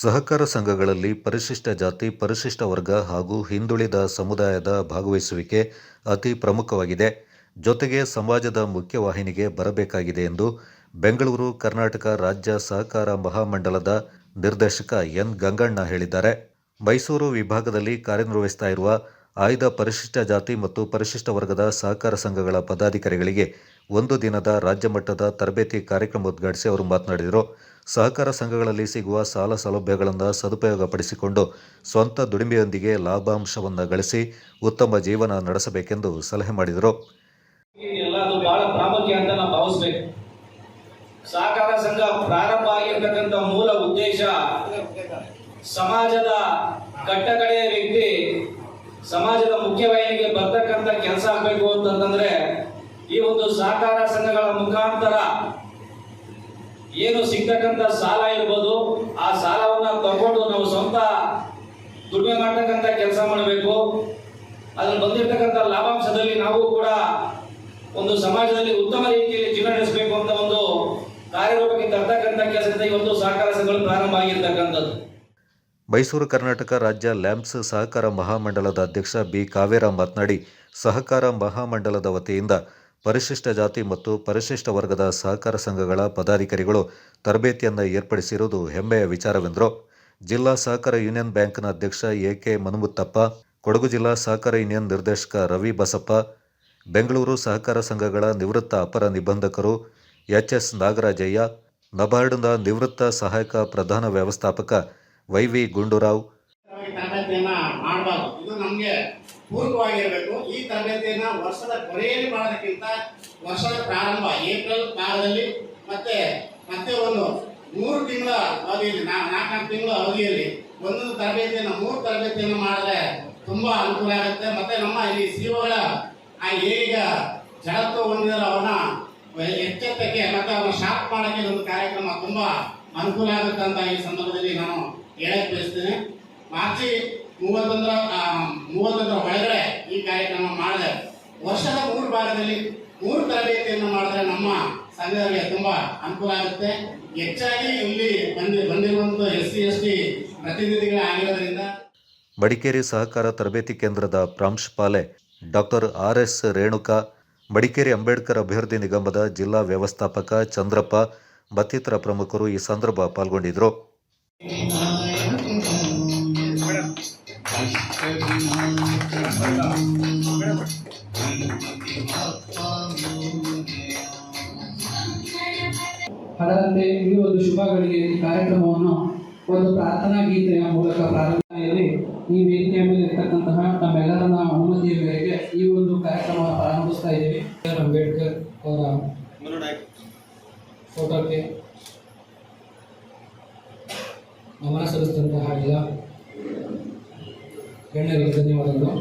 ಸಹಕಾರ ಸಂಘಗಳಲ್ಲಿ ಪರಿಶಿಷ್ಟ ಜಾತಿ, ಪರಿಶಿಷ್ಟ ವರ್ಗ ಹಾಗೂ ಹಿಂದುಳಿದ ಸಮುದಾಯದ ಭಾಗವಹಿಸುವಿಕೆ ಅತಿ ಪ್ರಮುಖವಾಗಿದೆ. ಜೊತೆಗೆ ಸಮಾಜದ ಮುಖ್ಯವಾಹಿನಿಗೆ ಬರಬೇಕಾಗಿದೆ ಎಂದು ಬೆಂಗಳೂರು ಕರ್ನಾಟಕ ರಾಜ್ಯ ಸಹಕಾರ ಮಹಾಮಂಡಲದ ನಿರ್ದೇಶಕ ಎನ್. ಗಂಗಣ್ಣ ಹೇಳಿದ್ದಾರೆ. ಮೈಸೂರು ವಿಭಾಗದಲ್ಲಿ ಕಾರ್ಯನಿರ್ವಹಿಸ್ತಾ ಇರುವ ಆಯ್ದ ಪರಿಶಿಷ್ಟ ಜಾತಿ ಮತ್ತು ಪರಿಶಿಷ್ಟ ವರ್ಗದ ಸಹಕಾರ ಸಂಘಗಳ ಪದಾಧಿಕಾರಿಗಳಿಗೆ ಒಂದು ದಿನದ ರಾಜ್ಯ ಮಟ್ಟದ ತರಬೇತಿ ಕಾರ್ಯಕ್ರಮ ಉದ್ಘಾಟಿಸಿ ಅವರು ಮಾತನಾಡಿದರು. ಸಹಕಾರ ಸಂಘಗಳಲ್ಲಿ ಸಿಗುವ ಸಾಲ ಸೌಲಭ್ಯಗಳನ್ನು ಸದುಪಯೋಗಪಡಿಸಿಕೊಂಡು ಸ್ವಂತ ದುಡಿಮೆಯೊಂದಿಗೆ ಲಾಭಾಂಶವನ್ನು ಗಳಿಸಿ ಉತ್ತಮ ಜೀವನ ನಡೆಸಬೇಕೆಂದು ಸಲಹೆ ಮಾಡಿದರು. ಸಹಕಾರ ಸಂಘ ಪ್ರಾರಂಭ ಆಗಿರ್ತಕ್ಕಂಥ ಮೂಲ ಉದ್ದೇಶ ಸಮಾಜದ ಕಟ್ಟಕಡೆಯ ವ್ಯಕ್ತಿ, ಸಮಾಜದ ಮುಖ್ಯವಾಹಿನಿಗೆ ಬರ್ತಕ್ಕಂಥ ಕೆಲಸ ಆಗಬೇಕು ಅಂತಂದ್ರೆ ಈ ಒಂದು ಸಹಕಾರ ಸಂಘಗಳ ಮುಖಾಂತರ ಏನು ಸಿಗ್ತಕ್ಕಂಥ ಸಾಲ ಇರ್ಬೋದು, ಆ ಸಾಲವನ್ನ ತಗೊಂಡು ನಾವು ಸ್ವಂತ ದುಡಿಮೆ ಮಾಡ್ತಕ್ಕಂಥ ಕೆಲಸ ಮಾಡಬೇಕು. ಅದ್ರಲ್ಲಿ ಬಂದಿರತಕ್ಕಂಥ ಲಾಭಾಂಶದಲ್ಲಿ ನಾವು ಕೂಡ ಒಂದು ಸಮಾಜದಲ್ಲಿ ಉತ್ತಮ ರೀತಿಯಲ್ಲಿ ಜೀವನ ನಡೆಸಬೇಕು ಅಂತ ಒಂದು ಕಾರ್ಯರೂಪಕ್ಕೆ ತರ್ತಕ್ಕಂಥ ಕೆಲಸದಿಂದ ಇವತ್ತು ಸಹಕಾರ ಸಂಘಗಳು ಪ್ರಾರಂಭ ಆಗಿರ್ತಕ್ಕಂಥದ್ದು. ಮೈಸೂರು ಕರ್ನಾಟಕ ರಾಜ್ಯ ಲ್ಯಾಂಪ್ಸ್ ಸಹಕಾರ ಮಹಾಮಂಡಲದ ಅಧ್ಯಕ್ಷ ಬಿ. ಕಾವೇರ ಮಾತನಾಡಿ, ಸಹಕಾರ ಮಹಾಮಂಡಲದ ವತಿಯಿಂದ ಪರಿಶಿಷ್ಟ ಜಾತಿ ಮತ್ತು ಪರಿಶಿಷ್ಟ ವರ್ಗದ ಸಹಕಾರ ಸಂಘಗಳ ಪದಾಧಿಕಾರಿಗಳು ತರಬೇತಿಯನ್ನು ಏರ್ಪಡಿಸಿರುವುದು ಹೆಮ್ಮೆಯ ವಿಚಾರವೆಂದರು. ಜಿಲ್ಲಾ ಸಹಕಾರ ಯೂನಿಯನ್ ಬ್ಯಾಂಕ್ನ ಅಧ್ಯಕ್ಷ ಎ ಕೆ ಮನುಮುತ್ತಪ್ಪ, ಕೊಡಗು ಜಿಲ್ಲಾ ಸಹಕಾರ ಯೂನಿಯನ್ ನಿರ್ದೇಶಕ ರವಿ ಬಸಪ್ಪ, ಬೆಂಗಳೂರು ಸಹಕಾರ ಸಂಘಗಳ ನಿವೃತ್ತ ಅಪರ ನಿಬಂಧಕರು ಎಚ್ ಎಸ್ ನಾಗರಾಜಯ್ಯ, ನಬಾರ್ಡ್ನ ನಿವೃತ್ತ ಸಹಾಯಕ ಪ್ರಧಾನ ವ್ಯವಸ್ಥಾಪಕ ವೈ ವಿ ಗುಂಡೂರಾವ್ ಪೂರಕವಾಗಿರಬೇಕು ಈ ತರಬೇತಿಯನ್ನ ವರ್ಷದ ಕೊನೆಯಲ್ಲಿ ಮಾಡೋದಕ್ಕಿಂತ ವರ್ಷದ ಪ್ರಾರಂಭ, ಏಪ್ರಿಲ್ ಕಾಲದಲ್ಲಿ ಮತ್ತೆ ಮತ್ತೆ ಒಂದು ಮೂರು ತಿಂಗಳ ಅವಧಿಯಲ್ಲಿ ನಾಲ್ಕು ತಿಂಗಳ ಅವಧಿಯಲ್ಲಿ ಒಂದೊಂದು ತರಬೇತಿಯನ್ನು ಮೂರು ತರಬೇತಿಯನ್ನು ಮಾಡಿದ್ರೆ ತುಂಬಾ ಅನುಕೂಲ ಆಗುತ್ತೆ. ಮತ್ತೆ ನಮ್ಮ ಇಲ್ಲಿ ಸಿಒಗಳ ಆ ಈಗ ಜಡತ್ವ ಹೊಂದಿದ್ರೆ ಅವನ ಎಚ್ಚೆತ್ತಕ್ಕೆ ಮತ್ತೆ ಅವನ ಶಾಪ್ ಮಾಡೋಕ್ಕೆ ಒಂದು ಕಾರ್ಯಕ್ರಮ ತುಂಬಾ ಅನುಕೂಲ ಆಗುತ್ತೆ ಅಂತ ಈ ಸಂದರ್ಭದಲ್ಲಿ ನಾನು ಹೇಳಕ್ ಬಯಸ್ತೇನೆ. ಮಾರ್ಚಿ ಮೂವತ್ತೊಂದರ ಮೂವತ್ತೊಂದರ ಒಳಗಡೆ ಈ ಕಾರ್ಯಕ್ರಮ ಮಾಡಿದೆ. ವರ್ಷದ ಮೂರು ಭಾಗದಲ್ಲಿ ಮೂರು ತರಬೇತಿಯನ್ನು ಮಾಡಿದ್ರೆ ನಮ್ಮ ಸಂಘದವರಿಗೆ ತುಂಬ ಅನುಕೂಲ ಆಗುತ್ತೆ. ಹೆಚ್ಚಾಗಿ ಇಲ್ಲಿ ಬಂದಿ ಬಂದಿರುವಂಥ ಎಸ್ ಸಿ ಎಸ್ ಟಿ ಪ್ರತಿನಿಧಿಗಳಾಗಿರೋದ್ರಿಂದ ಮಡಿಕೇರಿ ಸಹಕಾರ ತರಬೇತಿ ಕೇಂದ್ರದ ಪ್ರಾಂಶುಪಾಲೆ doctor R S Renuka Madikeri Ambedkar ಅಭಿವೃದ್ಧಿ ನಿಗಮದ ಜಿಲ್ಲಾ ವ್ಯವಸ್ಥಾಪಕ ಚಂದ್ರಪ್ಪ ಮತ್ತಿತರ ಪ್ರಮುಖರು ಈ ಸಂದರ್ಭ ಪಾಲ್ಗೊಂಡಿದ್ದರು. ಅದರಂತೆ ಈ ಒಂದು ಶುಭ ಗಳಿಗೆ ಕಾರ್ಯಕ್ರಮವನ್ನು ಒಂದು ಪ್ರಾರ್ಥನಾ ಗೀತೆಯ ಮೂಲಕ ಪ್ರಾರಂಭದಲ್ಲಿ ಈ ವೇದಿಕೆಯ ಮೇಲೆ ಇರ್ತಕ್ಕಂತಹ ನಮ್ಮೆಲ್ಲರನ್ನ ಅನುಮತಿಯ ಮೇರೆಗೆ ಈ ಒಂದು ಕಾರ್ಯಕ್ರಮ ಪ್ರಾರಂಭಿಸ್ತಾ ಇದ್ದೀವಿ. ಅಂಬೇಡ್ಕರ್ ಅವರ ಫೋಟೋಕ್ಕೆ ನಮನ ಸಲ್ಲಿಸಿದಂತಹ ಎಲ್ಲ ಗಣ್ಯರಿಗೆ ಧನ್ಯವಾದಗಳು